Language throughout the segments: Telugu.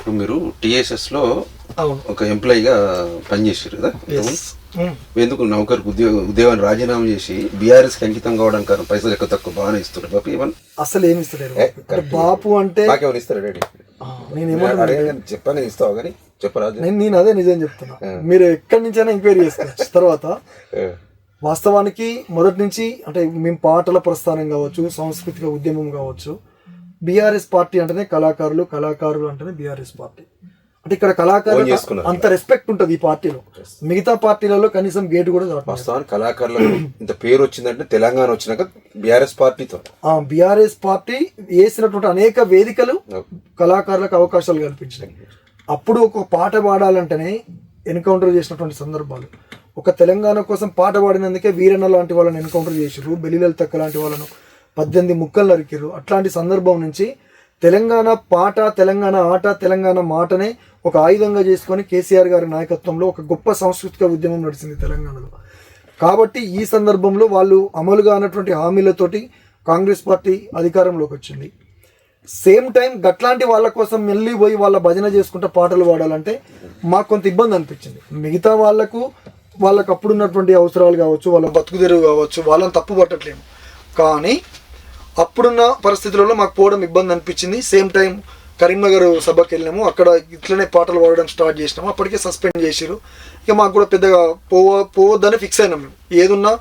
ఇప్పుడు మీరు టిఎస్ఎస్లో అవును. ఒక ఎంప్లాయీగా పనిచేసారు కదా? ఎందుకు నౌకరికి ఉద్యోగ ఉద్యోగాన్ని రాజీనామా చేసి బీఆర్ఎస్కి అంకితం కావడానికి కారణం పైసలు ఎక్కువ తక్కువ బాగానే ఇస్తారు బాపి ఏమన్నా? అసలు ఏమి ఇస్తలేరు. బాపు. అంటే నాకేమైనా ఇస్తారు ఆ, నేను చెప్పని ఇస్తావు కానీ చెప్పరాదు నేను నేను అదే నిజం చెప్తున్నా. మీరు ఎక్కడి నుంచైనా ఎంక్వైరీ చేసుకోవచ్చు. తర్వాత వాస్తవానికి మొదటి నుంచి అంటే మేము పాటల ప్రస్థానం కావచ్చు సాంస్కృతిక ఉద్యమం కావచ్చు బీఆర్ఎస్ పార్టీ అంటేనే కళాకారులు కళాకారులు అంటేనే బీఆర్ఎస్ పార్టీ. అంటే ఇక్కడ కళాకారులు. అంత రెస్పెక్ట్ ఉంటుంది ఈ పార్టీలో. మిగతా పార్టీలలో కనీసం గేటు కూడా వాస్తవానికి కళాకారులకు ఇంత పేరు వచ్చిందంటే తెలంగాణ వచ్చినాక బీఆర్ఎస్ పార్టీతో. బీఆర్ఎస్ పార్టీ వేసినటువంటి అనేక వేదికలు కళాకారులకు అవకాశాలు కల్పించినాయి. అప్పుడు ఒక పాట పాడాలంటేనే ఎన్కౌంటర్ చేసినటువంటి సందర్భాలు. ఒక తెలంగాణ కోసం పాట పాడినందుకే వీరన్న లాంటి వాళ్ళని ఎన్కౌంటర్ చేసిర్రు బెల్లిలల్ తక్క లాంటి వాళ్ళను. పద్దెనిమిది ముక్కలు నరికిరు అట్లాంటి సందర్భం నుంచి తెలంగాణ పాట తెలంగాణ ఆట తెలంగాణ మాటనే ఒక ఆయుధంగా చేసుకొని కేసీఆర్ గారి నాయకత్వంలో ఒక గొప్ప సాంస్కృతిక ఉద్యమం నడిచింది తెలంగాణలో. కాబట్టి ఈ సందర్భంలో వాళ్ళు అమలుగా అన్నటువంటి హామీలతోటి కాంగ్రెస్ పార్టీ అధికారంలోకి వచ్చింది. సేమ్ టైం గట్లాంటి వాళ్ళ కోసం మెల్లి పోయి వాళ్ళ భజన చేసుకుంటూ పాటలు పాడాలంటే మాకు కొంత ఇబ్బంది అనిపించింది. మిగతా వాళ్ళకు వాళ్ళకు అప్పుడున్నటువంటి అవసరాలు కావచ్చు వాళ్ళ బతుకుదెరువు కావచ్చు వాళ్ళని తప్పు పట్టట్లేము కానీ అప్పుడున్న పరిస్థితులలో మాకు పోవడం ఇబ్బంది అనిపించింది. సేమ్ టైం కరీంనగర్ సభకి వెళ్ళినాము. అక్కడ ఇట్లనే పాటలు పాడడం స్టార్ట్ చేసినాము. అప్పటికే సస్పెండ్ చేసిరు ఇక మాకు కూడా పెద్దగా పోవ పోవద్దని ఫిక్స్ అయినాం. మేము ఏదున్నా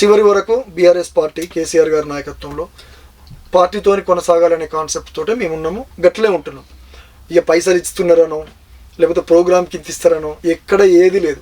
చివరి వరకు బీఆర్ఎస్ పార్టీ కేసీఆర్ గారి నాయకత్వంలో పార్టీతోని కొనసాగాలనే కాన్సెప్ట్ తోటే మేము ఉన్నాము. గట్లే ఉంటున్నాం. ఇక పైసలు ఇస్తున్నారనో లేకపోతే ప్రోగ్రామ్కి ఇంత ఇస్తారనో ఎక్కడ ఏది లేదు.